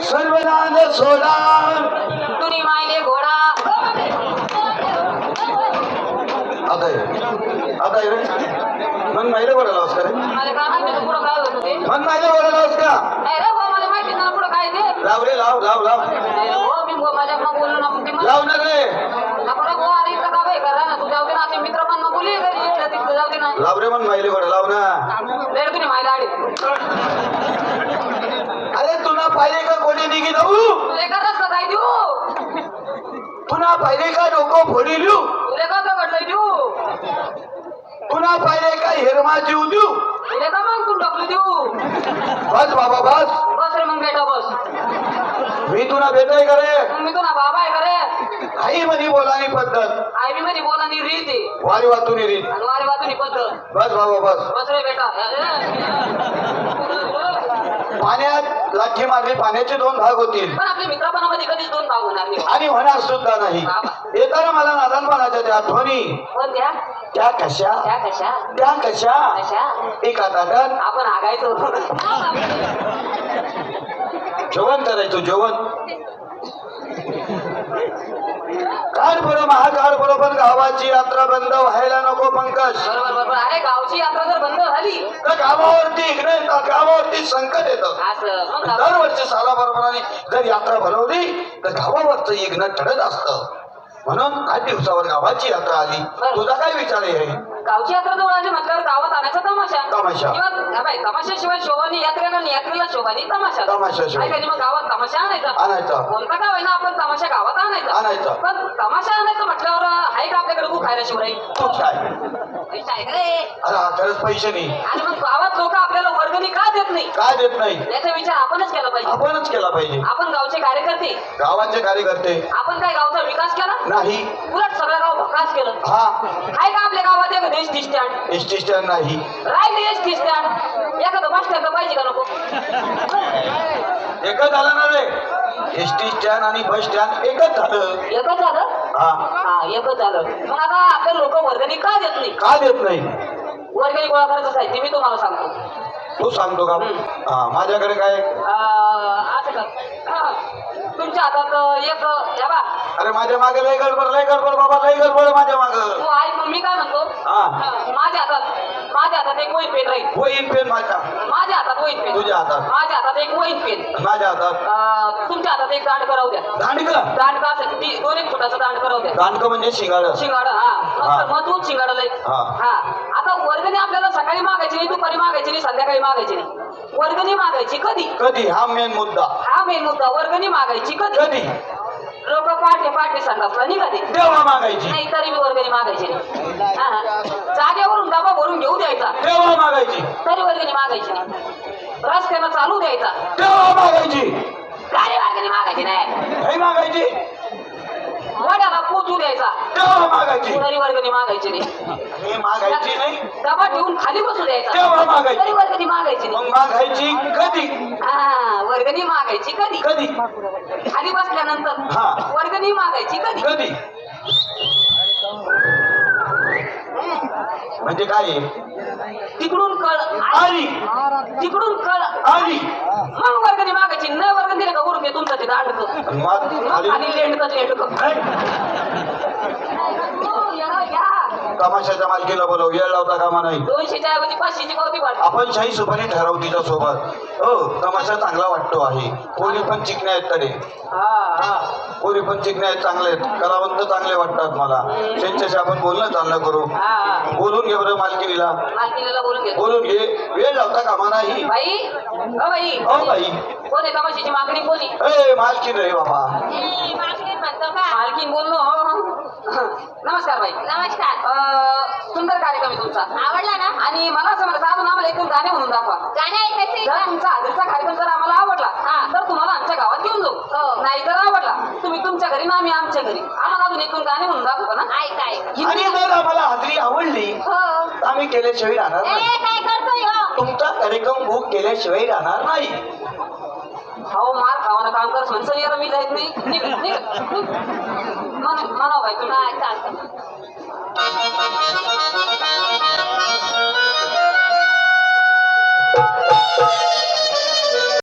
सर्वनाद सोडा. तुम्ही मायले घोडा. आता आता रे. मन माहिले का माहिती मन माहिले बोलायला का? रे मला माहिती ना पुढं काय ते? लाव रे लाव लाव लाव. लाव ना रे. नको रे भाऊ, अरे इथं का बाई करा ना तू जाऊ दे ना ते मित्र पण मग बोलली घरी येतलं तिथं जाऊ दे ना. लाव रे मन माहिले बोला लाव ना. तुम्ही मायला आडी अरे तुला पाहिले का देऊ? तुला पाहिले का डोकं फोडी लिहू तुला पाहिले का हिरमा जीव देऊ? बस बाबा बस. बस रे मग बेटा बस. मी तुला भेटाय मी बाबा आहे का रे? आई म्हणी बोलानी पद्धत. आई रीत आहे. वारी वातून रीत आणि वारी वाजून पद्धत. बस बाबा बस. बस रे बेटा. पाण्यात लाठी मारली पाण्याचे दोन भाग होतील. पण आपल्या मित्रपणामध्ये कधीच दोन भाग होणार नाही. आणि होणार सुद्धा नाही. येताना मला नादानपणाच्या त्या आठवणी पण त्या? त्या कशा? त्या कशा? त्या कशा? कशा? एका ताटात आपण आगायचो. जेवण करायचो जेवण. महाकाळ बरोबर गावाची यात्रा बंद व्हायला नको पंकज. बरोबर बरोबर. अरे गावची यात्रा जर बंद झाली. तर गावावरती इकडे गावावरती संकट येतं. असं मग गाव- दरवर्षी सालाबरोबराने जर यात्रा भरवली तर गावावरचं यज्ञ टळत असतं. म्हणून आठ दिवसावर गावाची यात्रा आली. तुझा काय विचार आहे? गावची यात्रा जवळ आली म्हटल्यावर गावात आणायचा तमाशा? तमाशा. किंवा हा बाई, तमाशाशिवाय शोभानी यात्रेला आणि यात्रेला शोभानी तमाशा. तमाशाशिवाय. आहे का नाही? मग गावात तमाशा आणायचा. आणायचा. कोणता गाव आहे ना आपण तमाशा गावात आणायचा. आणायचा. पण तमाशा आणायचं म्हटल्यावर आहे का आपल्याकडे तू खायला शिवराई? तू काय? पैसा आहे का रे? अरे हा, खरंच पैसे नाही. आणि मग गावात लोक आपल्याला वर्गणी का देत नाही? काय देत नाही? याचा विचार आपणच केला पाहिजे. आपणच केला पाहिजे. आपण गावचे कार्यकर्ते. गावाचे कार्यकर्ते. आपण काय गावचा विकास केला? नाही. उलट सगळं गाव भकास केलं. हा. आहे का आपल्या गावात एक देश T stand S T stand नाही. राहिले एस टी स्टँड एखादं बस स्टँड पाहिजे का नको? एकच झालं ना रे. एस टी स्टँड आणि बस स्टँड एकच झालं. एकच झालं? हा. हा एकच झालं. मग आता आपल्या लोक वर्गणी का देत नाही? का देत नाही? वर्गणी गोळा करायचं साहित्य मी तुम्हाला सांगतो. तू सांगतो का? हा माझ्याकडे काय? अं, असं का हा. एक बा. अरे माझ्या मागे लय गडबड लय गडबड बाबा लय गडबड माझ्या माग. तू ऐक मग मी काय म्हणतो? हा. हा, माझ्या हातात माझ्या हातात एक वहीन पेन राहील. होईन पेन माझ्या. माझ्या हातात वहीन पेन. तुझ्या हातात. माझ्या हातात एक वहीन पेन. माझ्या हातात. अं, तुमच्या हातात एक दांड करावं द्या. दांडक? दांड का असेल ती दोन एक फुटाचं दांड करावं द्या. दांडक म्हणजे शिंगाड. शिंगाड हा. हा. मस्त मजबूत शिंगाड लय. हा. हा. वर्गणी आपल्याला सकाळी मागायची नाही दुपारी मागायची नाही संध्याकाळी मागायची नाही. वर्गणी मागायची कधी? कधी? हा मेन मुद्दा. हा मेन मुद्दा वर्गणी मागायची कधी? कधी? लोक पाठे पाठे सांगतात निघाले तेव्हा मागायची. नाही तरी मी वर्गणी मागायची नाही. हा, हा. जागेवरून डबा भरून घेऊ द्यायचा. तेव्हा मागायची. तरी वर्गणी मागायची नाही. रस्त्यानं चालू द्यायचा. तेव्हा मागायची. गाडी वर्गणी मागायची नाही. नाही मागायची. वड्याला पोचू द्यायचा. तेव्हा मागायची? तरी वर्गणी मागायची नाही. हे मागायची नाही. डबा ठेवून खाली बसू द्यायचा. तेव्हा मागायची? तरी वर्गणी मागायची नाही. मागायची कधी? हा वर्गणी मागायची कधी? कधी? खाली बसल्यानंतर. वर्गणी मागायची कधी? कधी? म्हणजे काय? आहे? तिकडून कळ आली. तिकडून कळ आली. मग वर्गणी मागायची न वर्गणी दिलं का ते दांडक आणि लेंडकच लेंडक तमाशाच्या मालकीला बोलव. वेळ लावता कामा नाही. दोनशेच्या ऐवजी पाचशेची पावती पाठ आपण शाही सुपारी ठरवू तिच्या सोबत हो तमाशा चांगला वाटतो आहे. कोणी पण चिकणे आहेत तरी. हा हा. कोणी पण चिकणे आहेत चांगले आहेत. कलावंत चांगले वाटतात मला. त्यांच्याशी आपण बोलणं चालणं करू. हा. हा बोलून घे बरं मालकीला मालकीला बोलून घेतो. बोलून घे. वेळ लावता कामा नाही. बाई हो बाई. कोण आहे तमाशाची मागणी? कोणी ए मालकीन रे बाबा. मालकीन बोललो नमस्कार बाई. नमस्कार. कार्यक्रम आहे तुमचा. आवडला ना आणि मला असं म्हणायचं अजून आम्हाला एकूण गाणे म्हणून दाखवा. गाणे ऐकायचे जर तुमचा आधीचा कार्यक्रम जर आम्हाला आवडला तर तुम्हाला आमच्या गावात घेऊन जाऊ. हो. नाही तर आवडला तुम्ही तुमच्या घरी ना आम्ही आमच्या घरी. आम्हाला अजून एकूण गाणे म्हणून दाखवा ना. ऐक ऐक. आणि जर आम्हाला हाजरी आवडली हो. आम्ही केल्याशिवाय राहणार ए नाही. काय करतोय हो? तुमचा कार्यक्रम बुक केल्याशिवाय राहणार नाही. हो मार खावानं काम कर म्हणून यार मी जायत नाही. निघ. म्हण- बाई तुम्ही. हा चालतं